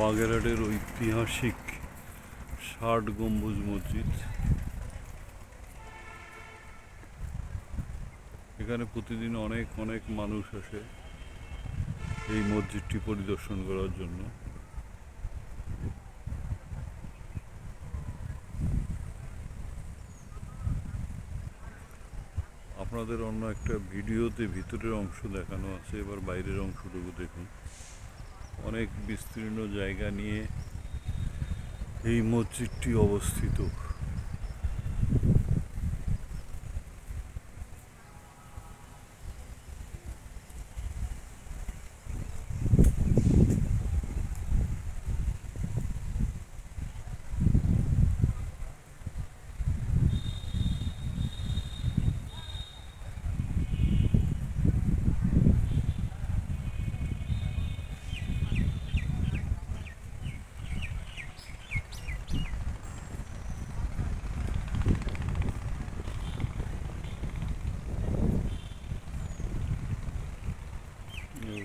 বাগেরহাটের ঐতিহাসিক ষাট গম্বুজ মসজিদ। এখানে প্রতিদিন অনেক অনেক মানুষ আসে এই মসজিদটি পরিদর্শন করার জন্য। আপনাদের অন্য একটা ভিডিওতে ভিতরের অংশ দেখানো আছে, এবার বাইরের অংশটুকু দেখুন। অনেক বিস্তীর্ণ জায়গা নিয়ে এই মসজিদটি অবস্থিত। এই